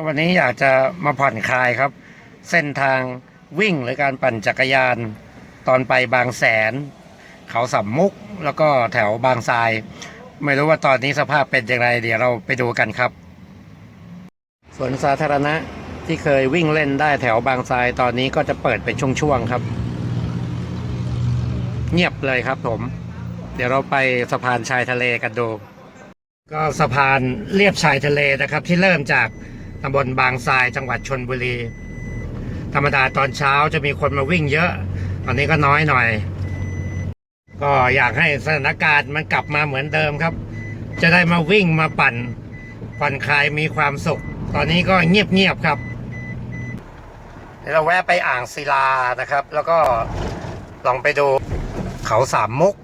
ก็วันนี้อยากจะมาผ่อนคลายครับ เส้นทางวิ่งหรือการปั่นจักรยาน ตอนไปบางแสน เขาสำมุกแล้วก็แถวบางทราย ไม่รู้ว่าตอนนี้สภาพเป็นอย่างไร เดี๋ยวเราไปดูกันครับสวนสาธารณะที่เคยวิ่งเล่นได้แถวบางทรายตอนนี้ก็จะเปิดเป็นช่วงๆครับ เงียบเลยครับผม เดี๋ยวเราไปสะพานชายทะเลกันดู ก็สะพานเลียบชายทะเลนะครับ ที่เริ่มจาก ตำบลบางทรายจังหวัดชนบุรี ธรรมดาตอนเช้าจะมีคนมาวิ่งเยอะตอนนี้ก็น้อยหน่อย ก็อยากให้สถานการณ์มันกลับมาเหมือนเดิมครับ จะได้มาวิ่งมาปั่นผ่อนคลายมีความสุข ตอนนี้ก็เงียบๆครับเดี๋ยวเราแวะไปอ่างศิลานะครับ แล้วก็ลองไปดูเขาสามมุก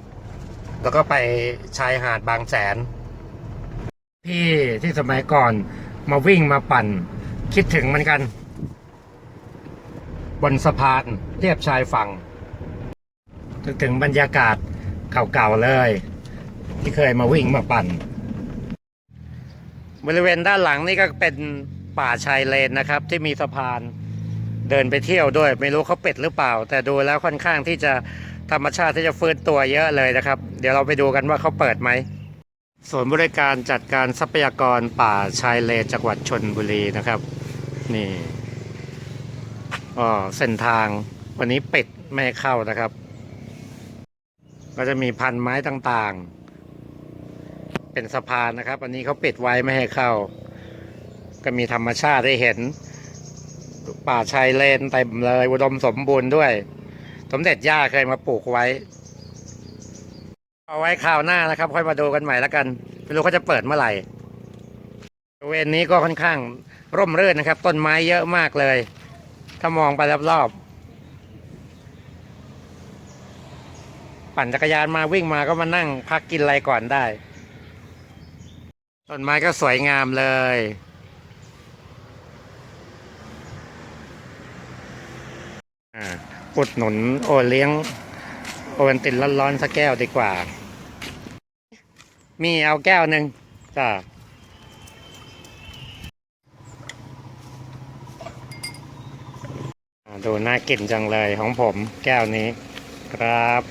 แล้วก็ไปชายหาดบางแสนที่ที่สมัยก่อน มาวิ่งมาปั่น คิดถึงเหมือนกัน บนสะพานเรียบชายฝั่งนึกถึงบรรยากาศเก่าๆเลย ที่เคยมาวิ่งมาปั่น บริเวณด้านหลังนี่ก็เป็นป่าชายเลนนะครับ ที่มีสะพานเดินไปเที่ยวด้วย ไม่รู้เขาเปิดหรือเปล่า แต่ดูแล้วค่อนข้างที่จะธรรมชาติที่จะฟื้นตัวเยอะเลยนะครับ เดี๋ยวเราไปดูกันว่าเขาเปิดไหม ส่วนบริการจัดการทรัพยากรป่าชายเลนจังหวัดชนบุรีนะครับ นี่อ๋อเส้นทางวันนี้ปิดไม่เข้านะครับ ก็จะมีพันไม้ต่างๆ เป็นสะพานนะครับ อันนี้เขาปิดไว้ไม่ให้เข้า ก็มีธรรมชาติได้เห็น ป่าชายเลนเต็มเลยอุดมสมบูรณ์ด้วย สมเด็จย่าเคยมาปลูกไว้ เอาไว้คราวหน้านะครับ ค่อยมาดูกันใหม่แล้วกันไม่รู้เขาจะเปิดเมื่อไหร่บริเวณนี้ก็ค่อนข้างร่มรื่นนะครับ ต้นไม้เยอะมากเลย ถ้ามองไปรอบๆปั่นจักรยานมาวิ่งมาก็มานั่งพักกินอะไรก่อนได้ ต้นไม้ก็สวยงามเลยอุดหนุนโอเลี้ยง โอเวนตินร้อนๆสักแก้วดีกว่า มีเอาแก้วหนึ่งจ้าดูน่ากินจังเลยของผมแก้วนี้ครับ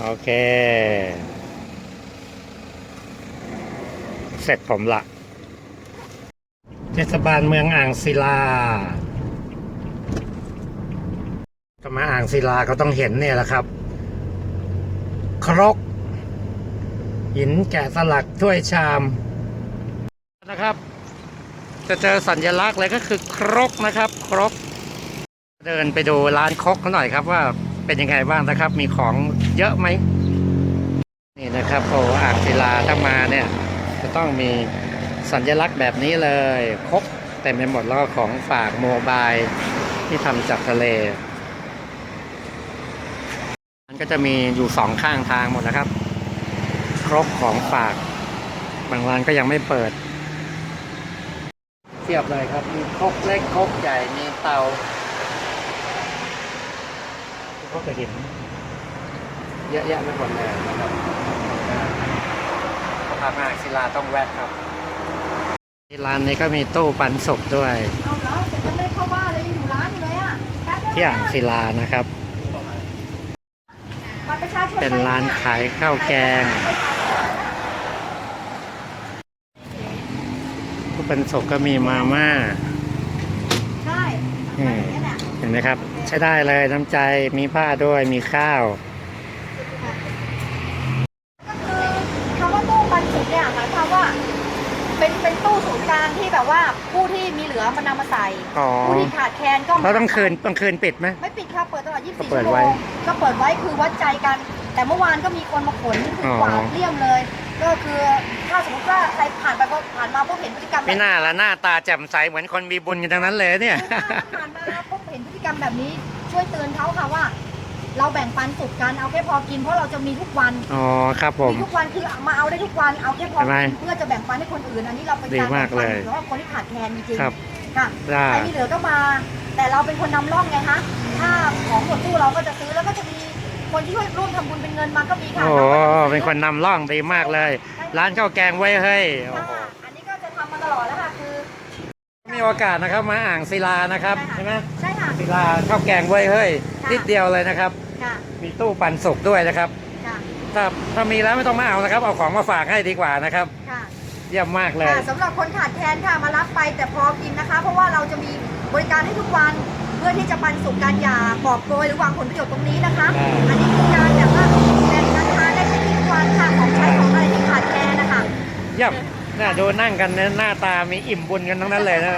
โอเค เสร็จผมละเทศบาลเมืองอ่างศิลาก็มาอ่างศิลาก็ต้องเห็นเนี่ยแหละครับ ครก หินแกะสลักถ้วยชามนะครับ จะเจอสัญลักษณ์เลยก็คือครกนะครับ ครก เดินไปดูร้านครกเขาหน่อยครับว่าเป็นยังไงบ้างนะครับ มีของเยอะไหมนี่นะครับโอ้อ่างศิลาถ้ามาเนี่ย จะต้องมีสัญลักษณ์แบบนี้เลยครกเต็มไปหมดแล้วของฝากโมบายที่ทำจากทะเลมันก็จะมีอยู่สองข้างทางหมดนะครับ ครกของฝาก บางร้านก็ยังไม่เปิด เทียบเลยครับ มีครกเล็กครกใหญ่ มีเตาครกกระหินเยอะแยะไปหมดเลยนะครับพามาศิลาต้องแวะครับที่ร้านนี้ก็มีตู้ปันสุกด้วยเอาแล้วแต่ยังไม่เข้าบ้านเลยยังอยู่ร้านอยู่เลยอะแป๊บเดียวที่อ่างศิลานะครับ บัตรประชาชนเป็นร้านขายข้าวแกงผู้ปั นสุกก็มีมาม่าใช่อืมเนี่ยแหละเห็นไหมครับ ใช้ได้เลยน้ำใจมีผ้าด้วยมีข้าวก็คือคำว่าตู้ปันสุกเนี่ยหมายความว่าเป็นเป็นตู้ศูนย์กลางที่แบบว่าผู้ที่มีเหลือมันนำมาใส่ อ๋อผู้ที่ขาดแคลนก็เราต้องคืนต้องคืนปิดไหม ไม่ปิดครับเปิดตลอด 24 ก็ชั่วเปิดโมไว้งก็เปิดไว้คือวัดใจกัน แต่เมื่อวานก็มีคนมาขนนี่คืออกวาดเลี่ยมเลย ก็คือ ถ้าสมมติว่าใครผ่านไปผ่านมาพบเห็นพฤติกรรมแบบไม่น่าละหน้าตาแจ่มใสเหมือนคนมีบุญกันทั้งนั้นเลยเนี่ย ผ่านมาพบเห็นพฤติกรรมแบบนี้ ช่วยเตือนเขาค่ะว่า เราแบ่งปันสุกกันเอาแค่พอกินเพราะเราจะมีทุกวันอ๋อครับผม มีทุกวันคือมาเอาได้ทุกวันเอาแค่พอเห็นไหมกินเพื่อจะแบ่งปันให้คนอื่นอันนี้เราเป็นดีการมากแบ่งปันเลยหรือว่าคนที่ขาดแคลนจริงครับๆค่ะได้ใครมีเหลือก็มา แต่เราเป็นคนนำร่องไงคะถ้าของหมดตู้เราก็จะซื้อแล้วก็จะมีคนที่ช่วยร่วมทำบุญเป็นเงินมาก็มีค่ะโอ้ราก็จะซื้อเป็นคนนำร่องดีมากเลย ร้านข้าวแกงไว้เฮ้ยโอ้โหค่ะอันนี้ก็จะทำมาตลอดแล้วค่ะคือมีโอกาสนะครับมาอ่างศิลานะครับใช่ไหมใช่ค่ะ ศิลาข้าวแกงเว้ยเฮ้ยค่ะ นิดเดียวเลยนะครับ ค่ะมีตู้ปันสุกด้วยนะครับ ค่ะถ้าถ้ามีแล้วไม่ต้องมาเอานะครับ เอาของมาฝากให้ดีกว่านะครับ ค่ะเยี่ยมมากเลย ค่ะสำหรับคนขาดแคลนค่ะมารับไปแต่พอกินนะคะ เพราะว่าเราจะมีบริการให้ทุกวันเพื่อที่จะปันสุกการหย่าปอบโกยหรือวางผลประโยชน์ตรงนี้นะคะอ่าอันนี้คือการแบบว่าแบ่งกันทานได้ทุกวันค่ะของใช้ของอะไรที่ขาด แคลนนะคะเยี่ยมน่าดูนั่งกันเนี่ยหน้าตามีอิ่มบุญกันทั้งนั้นเลยนะ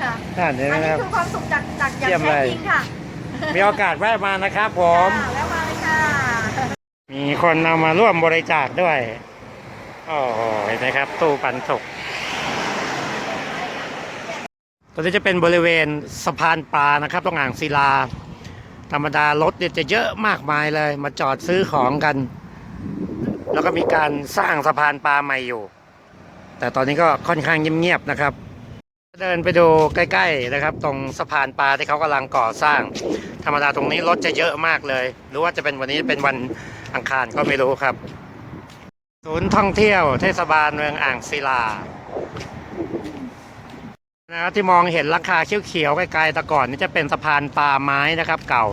ค่ะน่าเห็นไหมอันคนี้รับ คือความสุขจากจากอย่างเยี่ยมแท้เลย จริงค่ะมีโอกาสแวะมานะครับผม ค่ะแล้วมาเลยค่ะมีคนเอามาร่วมบริจาคด้วย โอ้โหเห็นไหมครับ ตู้ปันสุกตัวนี้จะเป็นบริเวณสะพานปลานะครับตรงอ่างศิลา ธรรมดารถเนี่ยจะเยอะมากมายเลย มาจอดซื้อของกัน แล้วก็มีการสร้างสะพานปลาใหม่อยู่ แต่ตอนนี้ก็ค่อนข้างเงียบๆนะครับ เดินไปดูใกล้ๆนะครับ ตรงสะพานปลาที่เขากำลังก่อสร้าง ธรรมดาตรงนี้รถจะเยอะมากเลย หรือว่าจะเป็นวันนี้เป็นวันอังคารก็ไม่รู้ครับ ศูนย์ท่องเที่ยวเทศบาลเมืองอ่างศิลานะครับที่มองเห็นราคาเขียวๆไกลๆแต่ก่อนนี่จะเป็นสะพานปลาไม้นะครับ เก่า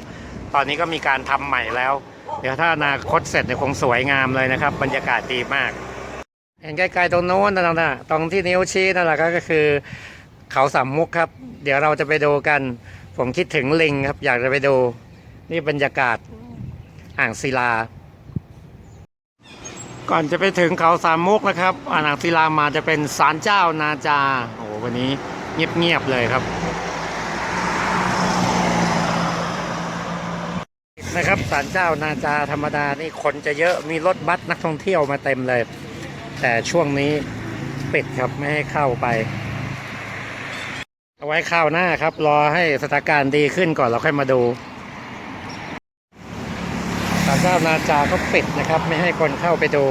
ตอนนี้ก็มีการทำใหม่แล้ว เดี๋ยวถ้าอนาคตเสร็จเนี่ยคงสวยงามเลยนะครับ บรรยากาศดีมาก เห็นไกลๆตรงโน้นนั่นนะตรงที่นิ้วชี้นั่นแหละก็คือ เขาสามมุกครับ เดี๋ยวเราจะไปดูกัน ผมคิดถึงลิงครับ อยากจะไปดู นี่บรรยากาศอ่างศิลา ก่อนจะไปถึงเขาสามมุกนะครับ อ่างศิลามาจะเป็นศาลเจ้านาจาโอ้โหวันนี้เงียบๆเลยครับ นะครับศาลเจ้านาจาธรรมดานี่คนจะเยอะมีรถบัสนักท่องเที่ยวมาเต็มเลย แต่ช่วงนี้ปิดครับไม่ให้เข้าไป เอาไว้ข้าวหน้าครับ รอให้สถานการณ์ดีขึ้นก่อนเราค่อยมาดูศาลเจ้านาจาก็ปิดนะครับ ไม่ให้คนเข้าไปดู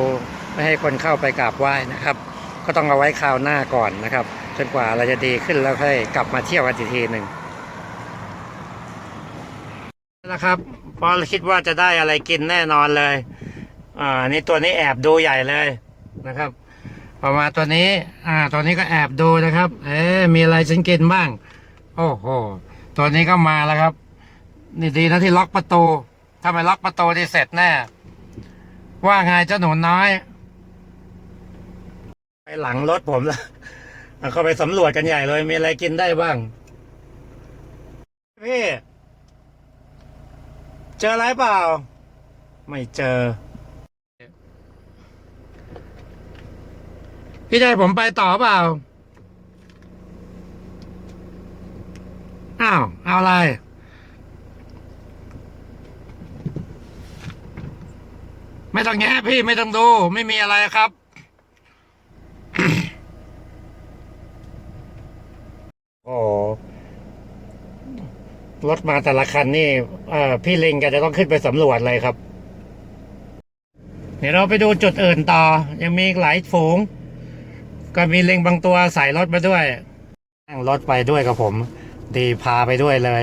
ไม่ให้คนเข้าไปกราบไหว้นะครับ ก็ต้องเอาไว้ข้าวหน้าก่อนนะครับ จนกว่าเราจะดีขึ้นแล้วค่อยกลับมาเที่ยวกันอีกทีหนึ่ง นะครับเพราะคิดว่าจะได้อะไรกินแน่นอนเลย อ่านี่ตัวนี้แอบดูใหญ่เลยนะครับพอมาตัวนี้ อ่า ตัวนี้ก็แอบดูนะครับ เอ๊มีอะไรฉันกินบ้าง โอ้โห ตัวนี้ก็มาแล้วครับ นี่ดีนะที่ล็อกประตู ถ้าไม่ล็อกประตูที่เสร็จแน่ ว่าไงเจ้าหนูน้อย ไปหลังรถผมแล้วเอาเข้าไปสำรวจกันใหญ่เลย มีอะไรกินได้บ้าง พี่ เจออะไรเปล่า ไม่เจอ พี่จะให้ผมไปต่อเปล่า อ้าว เอาอะไร ไม่ต้องแงะพี่ไม่ต้องดู ไม่มีอะไรครับ โอ้ รถมาแต่ละคันนี่พี่ลิงก็จะต้องขึ้นไปสำรวจเลยครับ เดี๋ยวเราไปดูจุดอื่นต่อ ยังมีหลายฝูง ก็มีลิงบางตัวใส่รถมาด้วยนั่งรถไปด้วยกับผม ดีพาไปด้วยเลย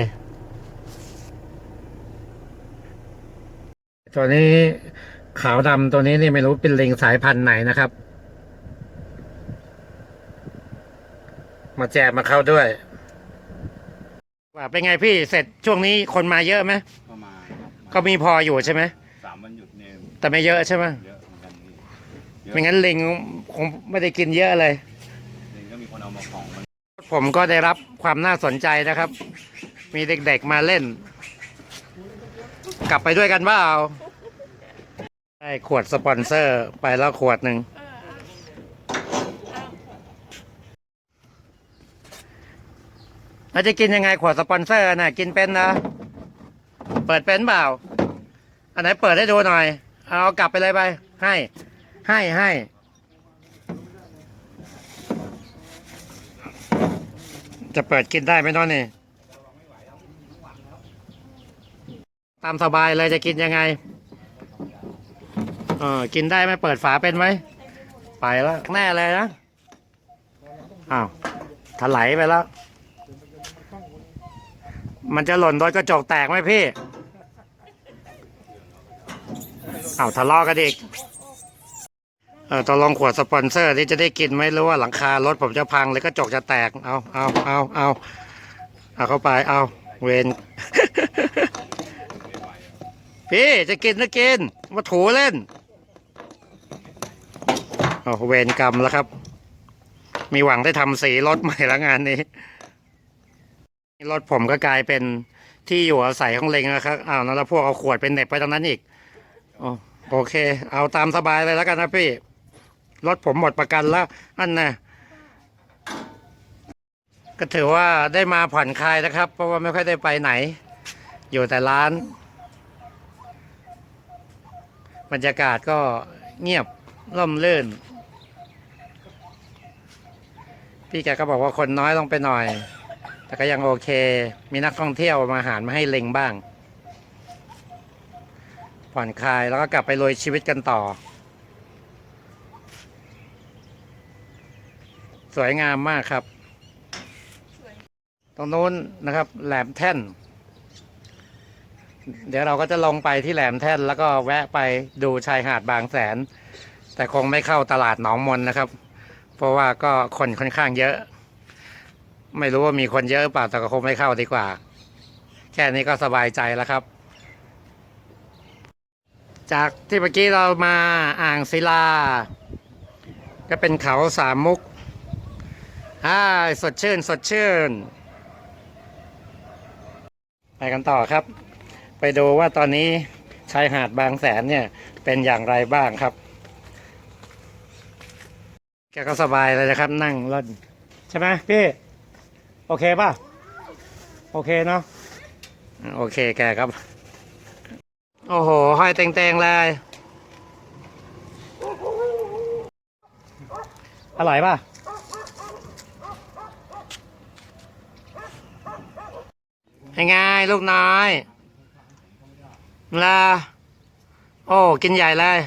ตัวนี้ขาวดำตัวนี้นี่ไม่รู้เป็นลิงสายพันธุ์ไหนนะครับ มาแจกมาเข้าด้วย ว่าเป็นไงพี่เสร็จช่วงนี้คนมาเยอะไหมก็มาครับก็มีพออยู่ใช่ไหมสามวันหยุดเนี่ยแต่ไม่เยอะใช่ไหมเยอะเหมือนกันพี่เยอะไม่งั้นลิงคงไม่ได้กินเยอะเลย เองก็มีคนเอามาของมันผมก็ได้รับความน่าสนใจนะครับ มีเด็กๆมาเล่น กลับไปด้วยกันเปล่าได้ขวดสปอนเซอร์ไปแล้วขวดหนึ่งเราจะกินยังไงขวดสปอนเซอร์น่ะ กินเป็นนะเปิดเป็นเปล่า อันไหนเปิดให้ดูหน่อย เอากลับไปเลยไป ให้ ให้ให้จะเปิดกินได้ไหมน้องนี่ตามสบายเลยจะกินยังไง เออกินได้ไหมเปิดฝาเป็นไหม ไปแล้ว แน่เลยนะ อ้าวถลายไปแล้ว มันจะหล่นโดนกระจกแตกไหมพี่ เอ้าทะเลาะกันอีกเออตอลองขวดสปอนเซอร์ที่จะได้กินไหมรู้ว่าหลังคารถผมจะพังเลยก็จกจะแตก เอาเอาเอาเอาเอาเข้าไป เอาเวนพี่จะกินนะกิน มาถูเล่นเอาเวนกรรมแล้วครับ มีหวังได้ทำสีรถใหม่แล้วงานนี้ รถผมก็กลายเป็นที่อยู่อาศัยของเลงนะครับอ้าวแล้วพวกเอาขวดเป็นเน็บไปตรงนั้นอีกโอ้โอเค เอาตามสบายเลยแล้วกันนะพี่รถผมหมดประกันแล้วอันน่ะก็ถือว่าได้มาผ่อนคลายนะครับ เพราะว่าไม่ค่อยได้ไปไหน อยู่แต่ร้าน บรรยากาศก็เงียบร่มรื่น พี่แกก็บอกว่าคนน้อยลงไปหน่อย แต่ก็ยังโอเค มีนักท่องเที่ยวมาหารมาให้เล็งบ้าง ผ่อนคลายแล้วก็กลับไปลุยชีวิตกันต่อ สวยงามมากครับ ตรงนู้นนะครับ แหลมแท่น เดี๋ยวเราก็จะลงไปที่แหลมแท่น แล้วก็แวะไปดูชายหาดบางแสน แต่คงไม่เข้าตลาดหนองมนนะครับ เพราะว่าก็คนค่อนข้างเยอะ ไม่รู้ว่ามีคนเยอะหรือเปล่าแต่ก็คงไม่เข้าดีกว่า แค่นี้ก็สบายใจแล้วครับ จากที่เมื่อกี้เรามาอ่างศิลา ก็เป็นเขาสามมุกอ่าสดชื่น สดชื่น ไปกันต่อครับ ไปดูว่าตอนนี้ชายหาดบางแสนเนี่ยเป็นอย่างไรบ้างครับแกก็สบายเลยนะครับ นั่งรถใช่ไหมพี่ โอเคป่ะ โอเคเนาะโอเคแกครับ โอ้โหห้อยเต็งๆเลย อร่อยป่ะ ยังไงลูกน้อยลาโอ้ กินใหญ่เลย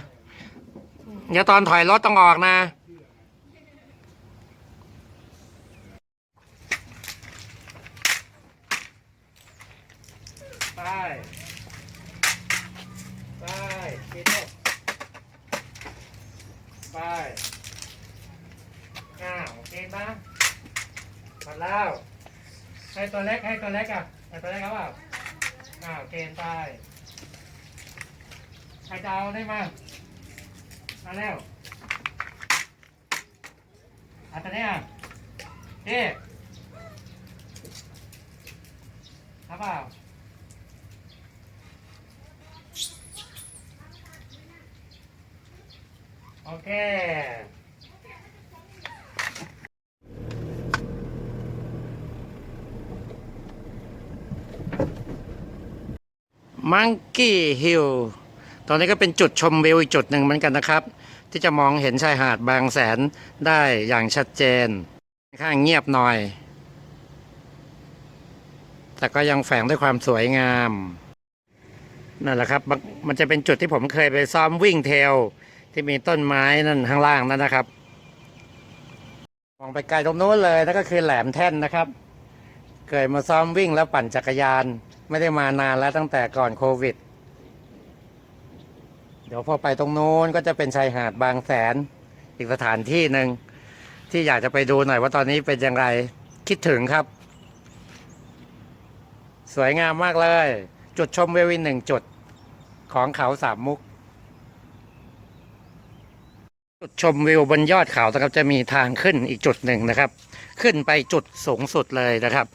เดี๋ยวตอนถอยรถต้องออกนะ ไป ไป กินลูกไปอ้าวกินนะหมดแล้วให้ตัวเล็กให้ตัวเล็กอะให้ตัวเล็กเอาเปล่าอ้าวเกณฑ์ไปใครจะเอาได้มามาแล้วอันนี้อะเจ๊เอาเปล่า โอเค มังกี้ฮิลตอนนี้ก็เป็นจุดชมวิวอีกจุดหนึ่งเหมือนกันนะครับ ที่จะมองเห็นชายหาดบางแสนได้อย่างชัดเจนค่อนข้างเงียบหน่อย แต่ก็ยังแฝงด้วยความสวยงามนั่นแหละครับ มันจะเป็นจุดที่ผมเคยไปซ้อมวิ่งเทล ที่มีต้นไม้นั่นข้างล่างนั่นนะครับ มองไปไกลตรงโน้นเลยนั่นก็คือแหลมแท่นนะครับ เคยมาซ้อมวิ่งแล้วปั่นจักรยาน ไม่ได้มานานแล้วตั้งแต่ก่อนโควิด เดี๋ยวพอไปตรงโน้นก็จะเป็นชายหาดบางแสน อีกสถานที่หนึ่งที่อยากจะไปดูหน่อยว่าตอนนี้เป็นอย่างไรคิดถึงครับ สวยงามมากเลย จุดชมวิวอีกหนึ่งจุดของเขาสามมุก จุดชมวิวบนยอดเขานะครับจะมีทางขึ้นอีกจุดหนึ่งนะครับ ขึ้นไปจุดสูงสุดเลยนะครับ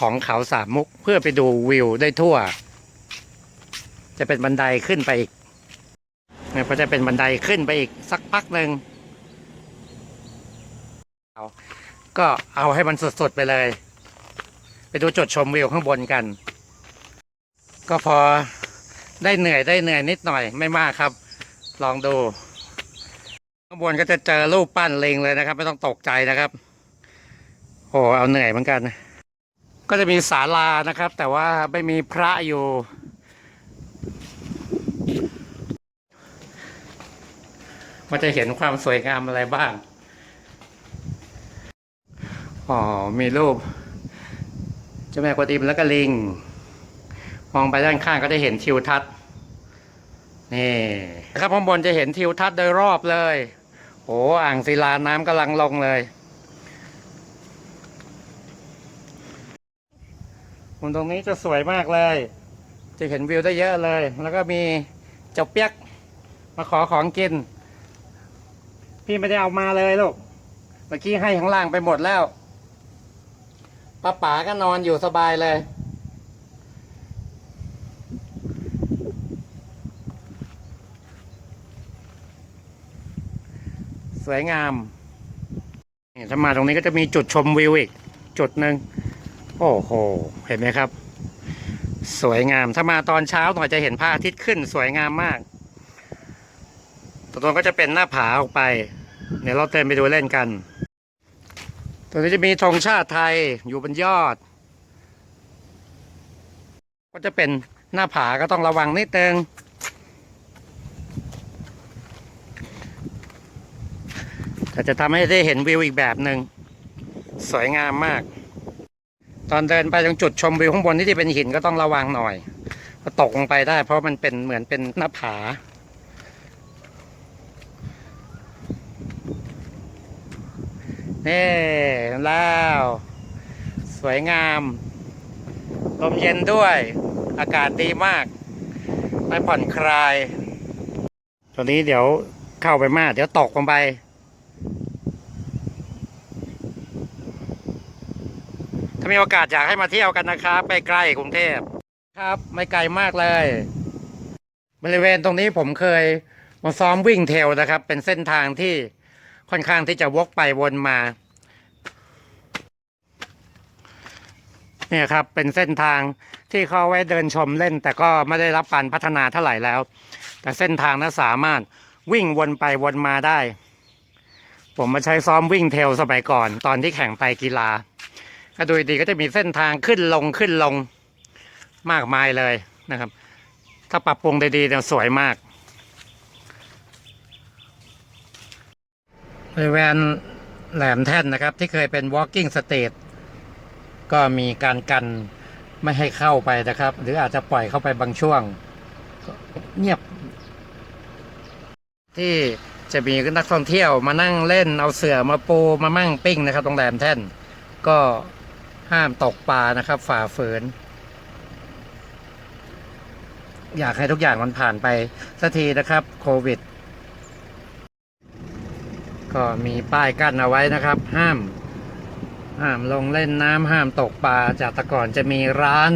ของเขาสามมุกเพื่อไปดูวิวได้ทั่ว จะเป็นบันไดขึ้นไปอีกเนี่ยก็จะเป็นบันไดขึ้นไปอีกสักพักหนึ่งเอาก็เอาให้มันสุดๆไปเลย ไปดูจุดชมวิวข้างบนกัน ก็พอได้เหนื่อยได้เหนื่อยนิดหน่อยไม่มากครับ ลองดู ข้างบนก็จะเจอรูปปั้นเลงเลยนะครับ ไม่ต้องตกใจนะครับโหเอาเหนื่อยเหมือนกันก็จะมีศาลานะครับ แต่ว่าไม่มีพระอยู่ มันจะเห็นความสวยงามอะไรบ้าง อ๋อ มีรูปเจ้าแม่กวนอิมแล้วก็ลิง มองไปด้านข้างก็จะเห็นทิวทัศน์นี่ครับข้างบนจะเห็นทิวทัศน์โดยรอบเลย อ้อ่างศิลาน้ำกำลังลงเลยมุมตรงนี้จะสวยมากเลย จะเห็นวิวได้เยอะเลย แล้วก็มีเจ้าเปียกมาขอของกิน พี่ไม่ได้เอามาเลยลูกเมื่อกี้ให้ข้างล่างไปหมดแล้วป้าป๋าก็นอนอยู่สบายเลย วยงามนี่ถ้ามาตรงนี้ก็จะมีจุดชมวิวอีก จุดหนึ่งโอ้โห เห็นไหมครับ สวยงาม ถ้ามาตอนเช้าหน่อยจะเห็นพระอาทิตย์ขึ้นสวยงามมากตรงนั้นก็จะเป็นหน้าผาออกไปเดี๋ยวเราเดินไปดูเล่นกัน ตรงนี้จะมีธงชาติไทยอยู่บนยอด ก็จะเป็นหน้าผาก็ต้องระวังนิดนึง แต่จะทำให้ได้เห็นวิวอีกแบบหนึ่งสวยงามมาก ตอนเดินไปตรงจุดชมวิวข้างบนที่ที่เป็นหินก็ต้องระวังหน่อยตกลงไปได้ เพราะมันเป็นเหมือนเป็นหน้าผา นี่แล้วสวยงาม ลมเย็นด้วย อากาศดีมากได้ผ่อนคลาย ตอนนี้เดี๋ยวเข้าไปมาก เดี๋ยวตกลงไป ถ้า มีโอกาสอยากให้มาเที่ยวกันนะครับใกล้ๆกรุงเทพครับ ไม่ไกลมากเลย บริเวณตรงนี้ผมเคยมาซ้อมวิ่งเทลนะครับ เป็นเส้นทางที่ค่อนข้างที่จะวกไปวนมา เนี่ยครับเป็นเส้นทางที่เขาไว้เดินชมเล่น แต่ก็ไม่ได้รับการพัฒนาเท่าไหร่แล้ว แต่เส้นทางนั้นสามารถวิ่งวนไปวนมาได้ ผมมาใช้ซ้อมวิ่งเทลสมัยก่อน ตอนที่แข่งไตกีฬา ถ้าดูดีก็จะมีเส้นทางขึ้นลงขึ้นลงมากมายเลยนะครับ ถ้าปรับปรุงได้ดีเนี่ยสวยมากบริเวณแหลมแท่นนะครับ ที่เคยเป็น walking stage ก็มีการกันไม่ให้เข้าไปนะครับ หรืออาจจะปล่อยเข้าไปบางช่วง เงียบ ที่จะมีนักท่องเที่ยวมานั่งเล่นเอาเสือมาปูมามั่งปิ้งนะครับตรงแหลมแท่นก็ ห้ามตกปลานะครับ ฝ่าฝืน อยากให้ทุกอย่างมันผ่านไปสักทีนะครับโควิด ก็มีป้ายกั้นเอาไว้นะครับ ห้าม ห้ามลงเล่นน้ำห้ามตกปลาจากแต่ก่อนจะมีร้าน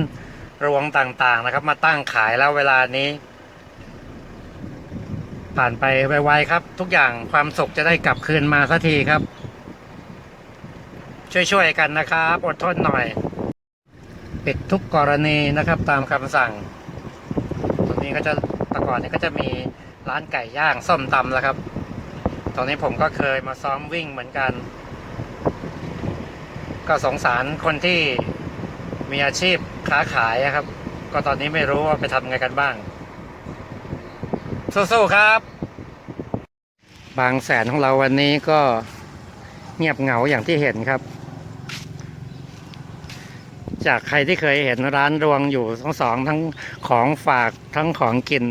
รวงต่างๆนะครับ มาตั้งขายแล้วเวลานี้ ผ่านไปไวๆครับ ทุกอย่างความสุขจะได้กลับคืนมาสักทีครับ ช่วยๆกันนะครับอดทนหน่อย ปิดทุกกรณีนะครับตามคำสั่ง ตรงนี้ก็จะแต่ก่อนนี้ก็จะมีร้านไก่ย่างส้มตำแล้วครับ ตอนนี้ผมก็เคยมาซ้อมวิ่งเหมือนกัน ก็สงสารคนที่มีอาชีพค้าขายอะครับ ก็ตอนนี้ไม่รู้ว่าไปทำไงกันบ้าง สู้ๆครับ บางแสนของเราวันนี้ก็เงียบเหงาอย่างที่เห็นครับ จากใครที่เคยเห็นร้านรวงอยู่ทั้งสองทั้งของฝากทั้งของกิน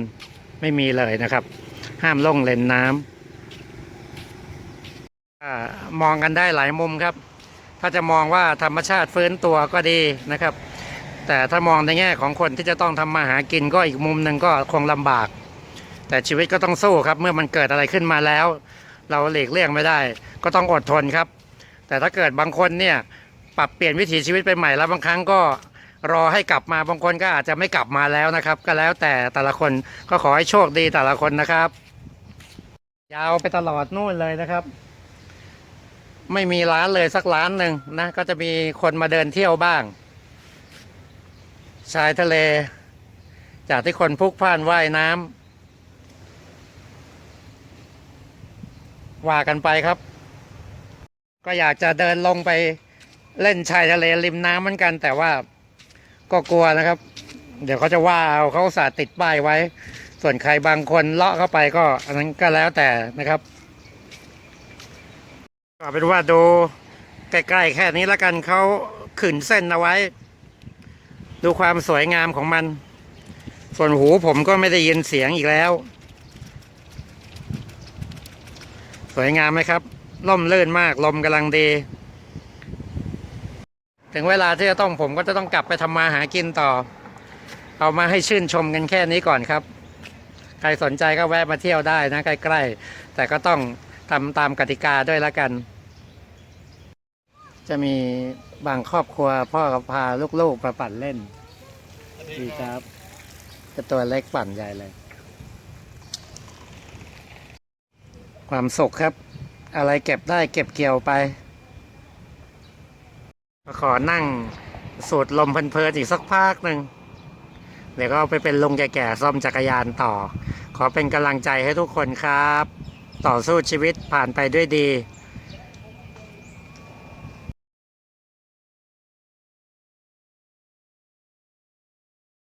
ไม่มีเลยนะครับ ห้ามล่งเล่นน้ำอมองกันได้หลายมุมครับ ถ้าจะมองว่าธรรมชาติฟื้นตัวก็ดีนะครับ แต่ถ้ามองในแง่ของคนที่จะต้องทำมาหากินก็อีกมุมหนึ่งก็คงลำบาก แต่ชีวิตก็ต้องสู้ครับ เมื่อมันเกิดอะไรขึ้นมาแล้ว เราหลีกเลี่ยงไม่ได้ ก็ต้องอดทนครับ แต่ถ้าเกิดบางคนเนี่ย ปรับเปลี่ยนวิถีชีวิตไปใหม่แล้วบางครั้งก็รอให้กลับมาบางคนก็อาจจะไม่กลับมาแล้วนะครับ ก็แล้วแต่แต่ละคนก็ขอให้โชคดีแต่ละคนนะครับ ยาวไปตลอดนู่นเลยนะครับ ไม่มีร้านเลยสักร้านหนึ่งนะ ก็จะมีคนมาเดินเที่ยวบ้าง ชายทะเล จากที่คนพุกพ่านว่ายน้ำว่ากันไปครับ ก็อยากจะเดินลงไป เล่นชายทะเลริมน้ำเหมือนกัน แต่ว่าก็กลัวนะครับ เดี๋ยวเขาจะว่าเอาเขาสาติดป้ายไว้ ส่วนใครบางคนเลาะเข้าไปก็ อันนั้นก็แล้วแต่นะครับก็เป็นว่าดูใกล้ๆแค่นี้แล้วกันเขาขืนเส้นเอาไว้ ดูความสวยงามของมัน ส่วนหูผมก็ไม่ได้ยินเสียงอีกแล้ว สวยงามไหมครับ ล่มเลื่นมากลมกำลังดี ถึงเวลาที่จะต้องผมก็จะต้องกลับไปทำมาหากินต่อ เอามาให้ชื่นชมกันแค่นี้ก่อนครับ ใครสนใจก็แวะมาเที่ยวได้นะใกล้ๆ แต่ก็ต้องทำตามกติกาด้วยละกัน จะมีบางครอบครัวพ่อก็พาลูกๆมาปั่นเล่นดีครับจะตัวเล็กปั่นใหญ่เลย ความสุขครับ อะไรเก็บได้เก็บเกี่ยวไป ขอนั่งสูดลมเพลินๆอีกสักพักหนึ่งเดี๋ยวก็ไปเป็นลุงแก่ๆซ่อมจักรยานต่อ ขอเป็นกำลังใจให้ทุกคนครับ ต่อสู้ชีวิตผ่านไปด้วยดี